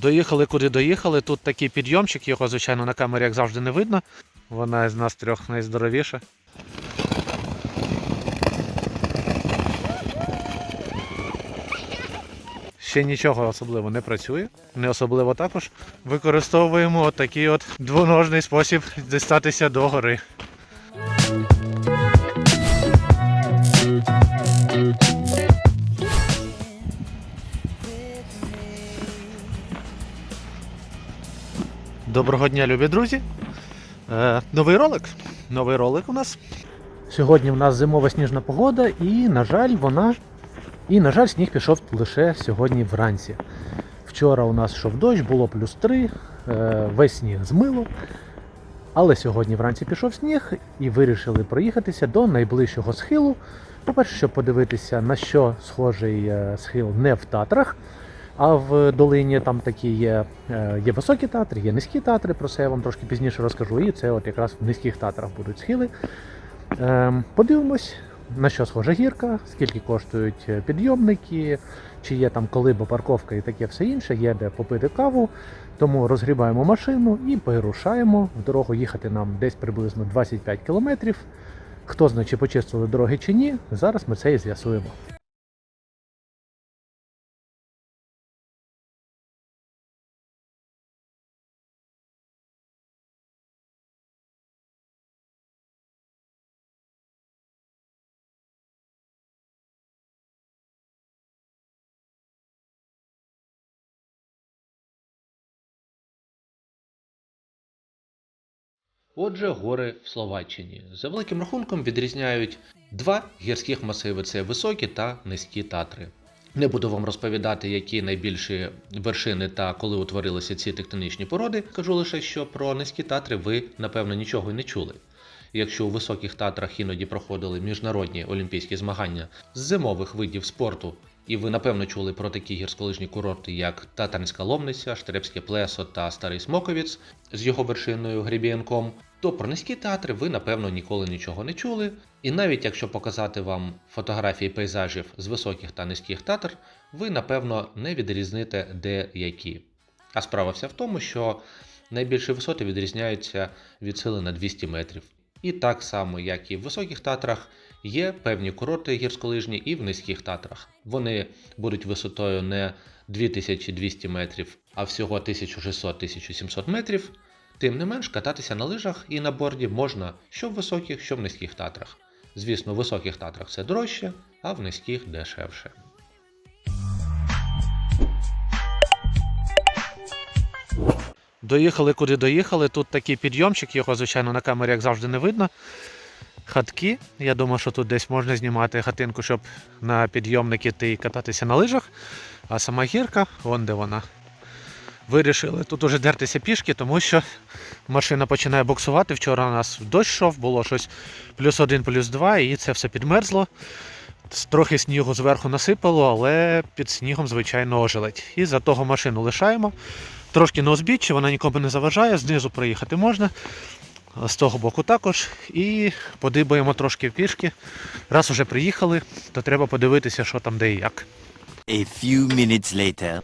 Доїхали куди доїхали. Тут такий підйомчик, його, звичайно, на камері, як завжди, не видно. Вона з нас трьох найздоровіша. Ще нічого особливо не працює. Не особливо також. Використовуємо от такий от двоножний спосіб дістатися до гори. Доброго дня, любі друзі. Е, новий ролик. Новий ролик у нас. Сьогодні в нас зимова сніжна погода, і, на жаль, вона. І, на жаль, сніг пішов лише сьогодні вранці. Вчора у нас йшов дощ, було плюс 3, е, весь сніг змило. Але сьогодні вранці пішов сніг і вирішили проїхатися до найближчого схилу. По-перше, щоб подивитися, на що схожий е, схил не в Татрах, а в долині там такі є, е, є високі татри, є низькі татри. Про це я вам трошки пізніше розкажу. І це от якраз в низьких татрах будуть схили. Ем, Подивимось, на що схожа гірка, скільки коштують е, підйомники, чи є там колиба, парковка і таке все інше, є де попити каву. Тому розгрібаємо машину і вирушаємо. В дорогу їхати нам десь приблизно 25 кілометрів. Хто знає, чи почистили дороги чи ні, зараз ми це і з'ясуємо. Отже, гори в Словаччині за великим рахунком відрізняють два гірських масиви: це високі та низькі татри. Не буду вам розповідати, які найбільші вершини та коли утворилися ці тектонічні породи. Кажу лише, що про низькі татри ви, напевно, нічого й не чули. Якщо у високих татрах іноді проходили міжнародні олімпійські змагання з зимових видів спорту, і ви напевно чули про такі гірськолижні курорти, як Татарська Ломниця, Штерепське Плесо та Старий Смоковіц з його вершиною Грібієнком, то про низькі театри ви, напевно, ніколи нічого не чули. І навіть якщо показати вам фотографії пейзажів з високих та низьких татр, ви, напевно, не відрізните де які. А справа вся в тому, що найбільші висоти відрізняються від сили на 200 метрів. І так само, як і в високих татрах, є певні курорти гірськолижні і в низьких татрах. Вони будуть висотою не 2200 метрів, а всього 1600-1700 метрів. Тим не менш, кататися на лижах і на борді можна що в високих, що в низьких татрах. Звісно, в високих татрах це дорожче, а в низьких дешевше. Доїхали куди доїхали. Тут такий підйомчик, його, звичайно, на камері, як завжди, не видно. Хатки. Я думаю, що тут десь можна знімати хатинку, щоб на підйомник іти і кататися на лижах. А сама гірка, вон де вона. Вирішили тут уже дертися пішки, тому що машина починає буксувати. Вчора у нас дощ йшов, було щось плюс один, плюс два, і це все підмерзло. Трохи снігу зверху насипало, але під снігом, звичайно, ожеледь. І за того машину лишаємо. Трошки на узбіччі, вона нікому не заважає, знизу проїхати можна, з того боку також. І подибаємо трошки пішки. Раз уже приїхали, то треба подивитися, що там де і як. A few minutes later.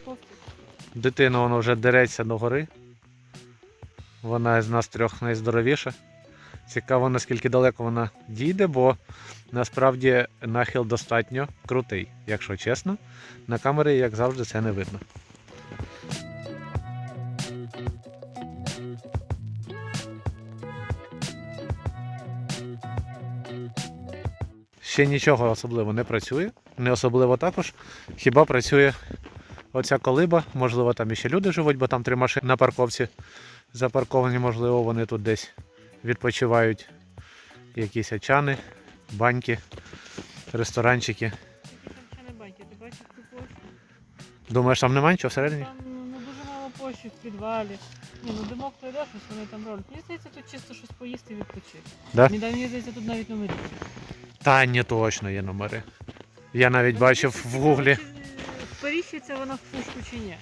Дитина вона вже дереться до гори. Вона з нас трьох найздоровіша. Цікаво, наскільки далеко вона дійде, бо насправді нахил достатньо крутий, якщо чесно. На камері, як завжди, це не видно. Ще нічого особливо не працює, не особливо також. Хіба працює оця колиба, можливо, там іще люди живуть, бо там три машини на парковці запарковані, можливо, вони тут десь відпочивають. Якісь чани, баньки, ресторанчики. Думаєш, там немає нічого всередині? Там ну, дуже мало площі в підвалі. Ні, ну димок то йде, щось вони там роблять. Мені здається, тут чисто щось поїсти і відпочити. Да? Мені, мені здається, тут навіть номерів. Та ні, точно є номери. Я навіть бачив в гуглі. Поріщиться вона в пушку чи ні?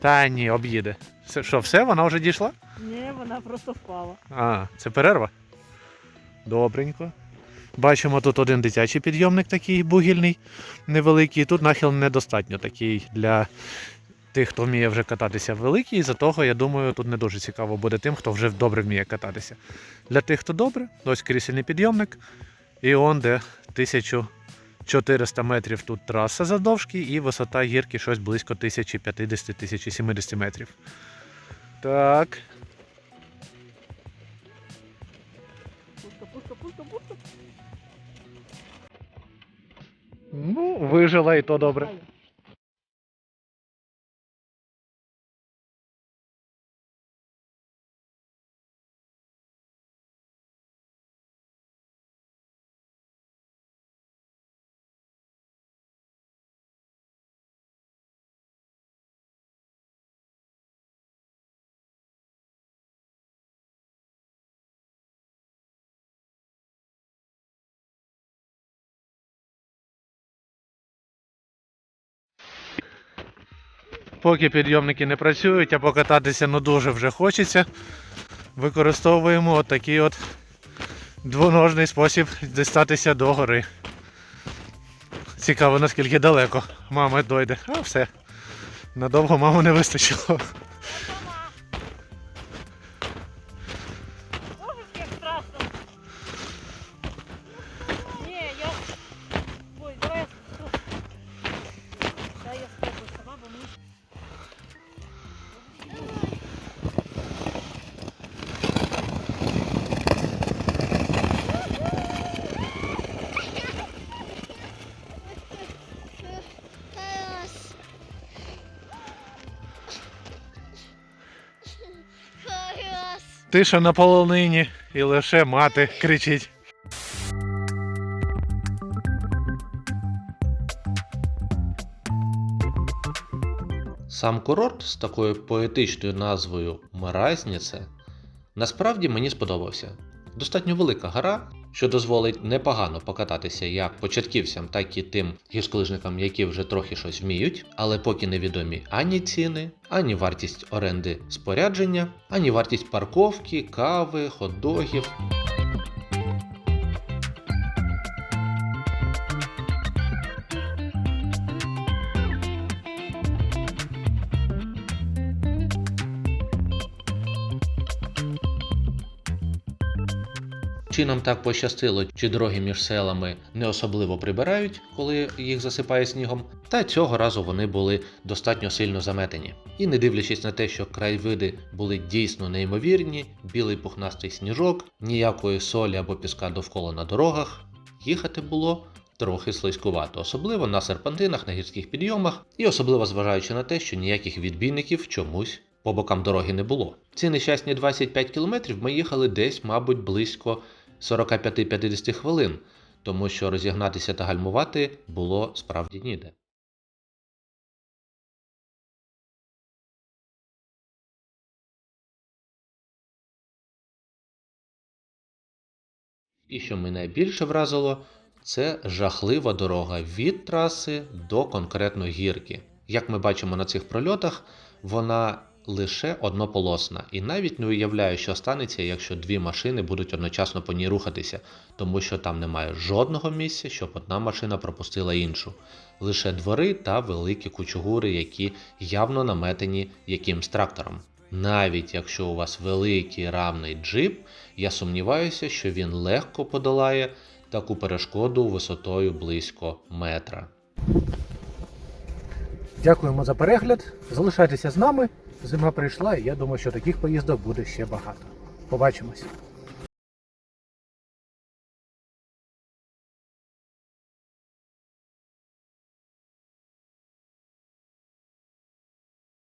Та ні, об'їде. Це що, все, вона вже дійшла? Ні, вона просто впала. А, це перерва? Добренько. Бачимо тут один дитячий підйомник такий бугільний, невеликий. Тут нахил недостатньо такий для тих, хто вміє вже кататися великі, і за того, я думаю, тут не дуже цікаво буде тим, хто вже добре вміє кататися. Для тих, хто добре, ось крісельний підйомник, і он де 1400 метрів тут траса задовжки і висота гірки щось близько 1050-1070 метрів. Так. Пушка, пушка, пушка, пушка. Ну, вижила і то добре. Поки підйомники не працюють, а покататися ну дуже вже хочеться. Використовуємо такий от двоножний спосіб дістатися до гори. Цікаво, наскільки далеко мама дойде. А все. Надовго маму не вистачило. Тиша на полонині і лише мати кричить. Сам курорт з такою поетичною назвою Маразніце насправді мені сподобався. Достатньо велика гора, що дозволить непогано покататися як початківцям, так і тим гірськолижникам, які вже трохи щось вміють, але поки невідомі ані ціни, ані вартість оренди спорядження, ані вартість парковки, кави, хот-догів. Чи нам так пощастило, чи дороги між селами не особливо прибирають, коли їх засипає снігом, та цього разу вони були достатньо сильно заметені. І не дивлячись на те, що краєвиди були дійсно неймовірні, білий пухнастий сніжок, ніякої солі або піска довкола на дорогах, їхати було трохи слизькувато, особливо на серпантинах, на гірських підйомах, і особливо зважаючи на те, що ніяких відбійників чомусь по бокам дороги не було. Ці нещасні 25 кілометрів ми їхали десь, мабуть, близько 45-50 хвилин, тому що розігнатися та гальмувати було справді ніде. І що мене більше вразило, це жахлива дорога від траси до конкретно гірки. Як ми бачимо на цих прольотах, вона лише однополосна, і навіть не уявляю, що станеться, якщо дві машини будуть одночасно по ній рухатися, тому що там немає жодного місця, щоб одна машина пропустила іншу. Лише двори та великі кучугури, які явно наметені якимсь трактором. Навіть якщо у вас великий рамний джип, я сумніваюся, що він легко подолає таку перешкоду висотою близько метра. Дякуємо за перегляд. Залишайтеся з нами. Зима прийшла, і я думаю, що таких поїздок буде ще багато. Побачимось.